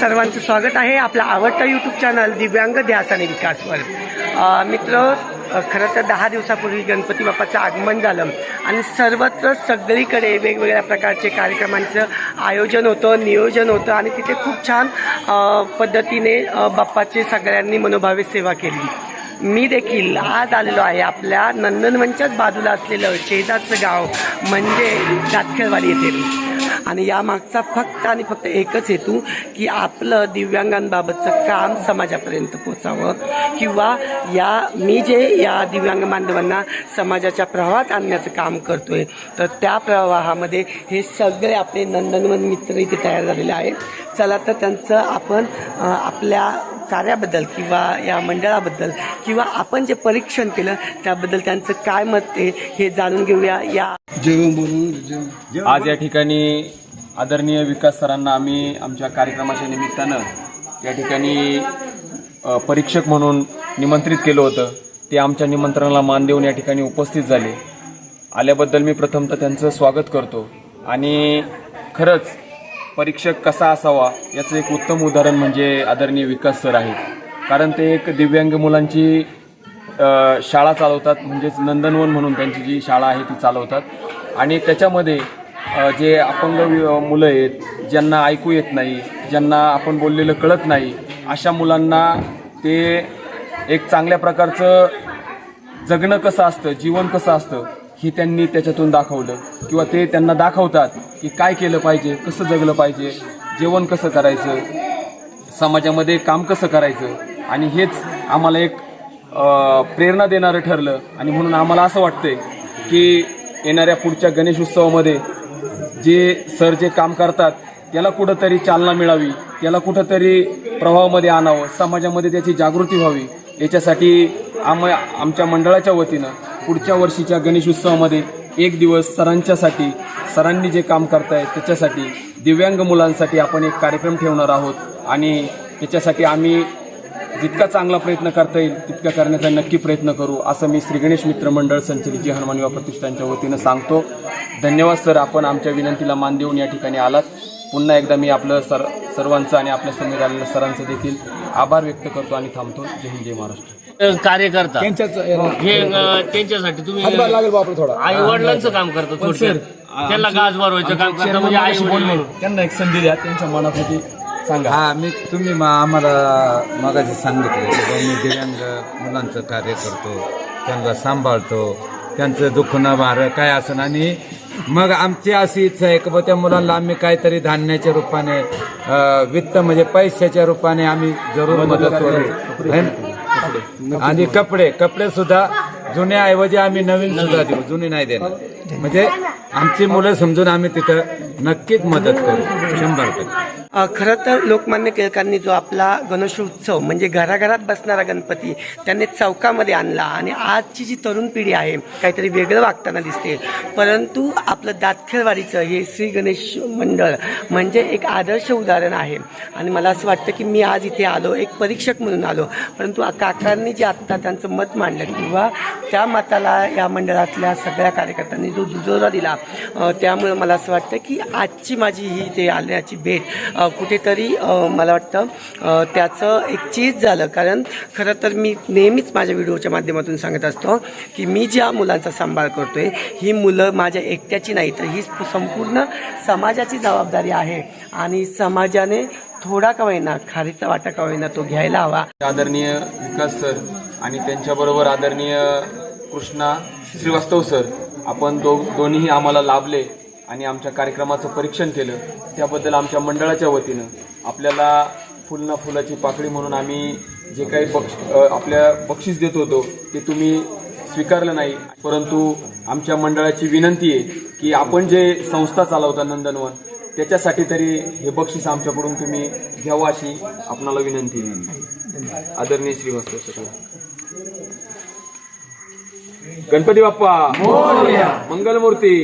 सर्वांचं स्वागत आहे आपला आवडता यूट्यूब चॅनल दिव्यांग ध्यास आणि विकासवर. मित्र खरं तर दहा दिवसापूर्वी गणपती बाप्पाचं आगमन झालं आणि सर्वत्र सगळीकडे वेगवेगळ्या प्रकारचे कार्यक्रमांचं आयोजन होतं नियोजन होतं आणि तिथे खूप छान पद्धतीने बाप्पाची सगळ्यांनी मनोभावे सेवा केली. मी देखील आज आलेलो आहे आपल्या नंदनवनच्याच बाजूला असलेलं शेजारचं गाव म्हणजे दातखेळवाडी येथे. आणि या मागचा फक्त आणि फक्त एकच हेतू की आपलं दिव्यांगांबाबतचं काम समाजापर्यंत पोचावं. किंवा या मी जे या दिव्यांग बांधवांना समाजाच्या प्रवाहात आणण्याचं काम करतोय तर त्या प्रवाहामध्ये हे सगळे आपले नंदनवन मित्र इथे तयार झालेले आहेत. चला तर त्यांचं आपण आपल्या कार्याबद्दल किंवा या मंडळाबद्दल किंवा आपण जे परीक्षण केलं त्याबद्दल त्यांचं काय मत आहे हे जाणून घेऊया. या जेवण बोलून जेवण. आज या ठिकाणी आदरणीय विकास सरांना आम्ही आमच्या कार्यक्रमाच्या निमित्तानं या ठिकाणी परीक्षक म्हणून निमंत्रित केलं होतं. ते आमच्या निमंत्रणाला मान देऊन या ठिकाणी उपस्थित झाले. आल्याबद्दल मी प्रथमतः त्यांचं स्वागत करतो. आणि खरंच परीक्षक कसा असावा याचं एक उत्तम उदाहरण म्हणजे आदरणीय विकास सर आहेत. कारण ते एक दिव्यांग मुलांची शाळा चालवतात म्हणजेच नंदनवन म्हणून त्यांची जी शाळा आहे ती चालवतात. आणि त्याच्यामध्ये जे अपंग मुलं आहेत ज्यांना ऐकू येत नाही ज्यांना आपण बोललेलं कळत नाही अशा मुलांना ते एक चांगल्या प्रकारचं जगणं कसं असतं जीवन कसं असतं हे त्यांनी त्याच्यातून दाखवलं. किंवा ते त्यांना दाखवतात की काय केलं पाहिजे कसं जगलं पाहिजे जेवण कसं करायचं समाजामध्ये काम कसं करायचं. आणि हेच आम्हाला एक प्रेरणा देणारं ठरलं. आणि म्हणून आम्हाला असं वाटतंय की येणाऱ्या पुढच्या गणेश उत्सवामध्ये जे सर जे काम करतात त्याला कुठंतरी चालना मिळावी त्याला कुठंतरी प्रभावामध्ये आणावं समाजामध्ये त्याची जागृती व्हावी याच्यासाठी आम आमच्या मंडळाच्या वतीनं पुढच्या वर्षीच्या गणेश उत्सवामध्ये एक दिवस सरांच्यासाठी सरांनी जे काम करतायत त्याच्यासाठी दिव्यांग मुलांसाठी आपण एक कार्यक्रम ठेवणार आहोत. आणि त्याच्यासाठी आम्ही जितका चांगला प्रयत्न करता येईल तितका करण्याचा नक्की प्रयत्न करू असं मी श्री गणेश मित्र मंडळ संचलित जी हनुमान युवा प्रतिष्ठानच्या वतीनं सांगतो. धन्यवाद सर. आपण आमच्या विनंतीला मान देऊन या ठिकाणी आलात. पुन्हा एकदा मी आपलं सर सर्वांचं आणि आपल्या समीर आलेल्या सरांचं देखील आभार व्यक्त करतो आणि थांबतो. जय हिंद जय महाराष्ट्र. कार्यकर्ता. हे अ, त्यांच्यासाठी तुम्ही आई वडिलांचं काम करता थोडक्यात त्यांना गाज भरवायचं काम करता म्हणजे आई वडील. त्यांना एक संधी द्या त्यांच्या मनात सांगा. हा मी तुम्ही मा- आम्हाला मगाशी सांगितलं की मी दिव्यांग मुलांचं कार्य करतो त्यांना सांभाळतो त्यांचं दुःख न भार काय असं आणि मग आमची अशी इच्छा आहे की बुवा त्या मुलांना आम्ही काहीतरी धान्याच्या रूपाने अं, वित्त म्हणजे पैशाच्या रूपाने आम्ही जरूर मदत करू. है ना? आणि कपडे कपडे सुद्धा जुन्याऐवजी आम्ही नवीन सुद्धा देऊ जुने नाही देणार. म्हणजे आमची मुलं समजून आम्ही तिथं नक्कीच मदत करू. शंभर टक्के. खरं तर लोकमान्य टिळकांनी जो आपला गणेशोत्सव म्हणजे घराघरात बसणारा गणपती त्यांनी चौकामध्ये आणला. आणि आजची जी तरुण पिढी आहे काहीतरी वेगळं वागताना दिसते. परंतु आपलं दातखेळवाडीचं हे श्री गणेश मंडळ म्हणजे एक आदर्श उदाहरण आहे. आणि मला असं वाटतं की मी आज इथे आलो एक परीक्षक म्हणून आलो. परंतु काकांनी जे आत्ता त्यांचं मत मांडलं किंवा त्या मताला या मंडळातल्या सगळ्या कार्यकर्त्यांनी जो दुजोरा दिला त्यामुळं त्यामुळे मला असं वाटतं की आजची माझी ही इथे आल्याची भेट कुठेतरी मला वाटतं त्याचं एक चीज झालं. कारण खरं तर मी नेहमीच माझ्या व्हिडिओच्या माध्यमातून सांगत असतो की मी ज्या मुलांचा सांभाळ करतो आहे ही मुलं माझ्या एकट्याची नाही तर ही संपूर्ण समाजाची जबाबदारी आहे. आणि समाजाने थोडा का होईना खारीचा वाटा का होईना तो घ्यायला हवा. आदरणीय विकास सर आणि त्यांच्याबरोबर आदरणीय कृष्णा श्रीवास्तव सर आपण दो दोन्हीही आम्हाला लाभले. आणि आमच्या कार्यक्रमाचं परीक्षण केलं. त्याबद्दल आमच्या मंडळाच्या वतीनं आपल्याला फुल ना फुलाची पाकळी म्हणून आम्ही जे काही बक्ष आपल्या बक्षीस देत होतो ते तुम्ही स्वीकारलं नाही. परंतु आमच्या मंडळाची विनंती आहे की आपण जे संस्था चालवता नंदनवन त्याच्यासाठी तरी हे बक्षीस आमच्याकडून तुम्ही घ्यावं अशी आपणाला विनंती आहे. आदरणीय श्रीवास्तव गणपती बाप्पा! मंगलमूर्ती!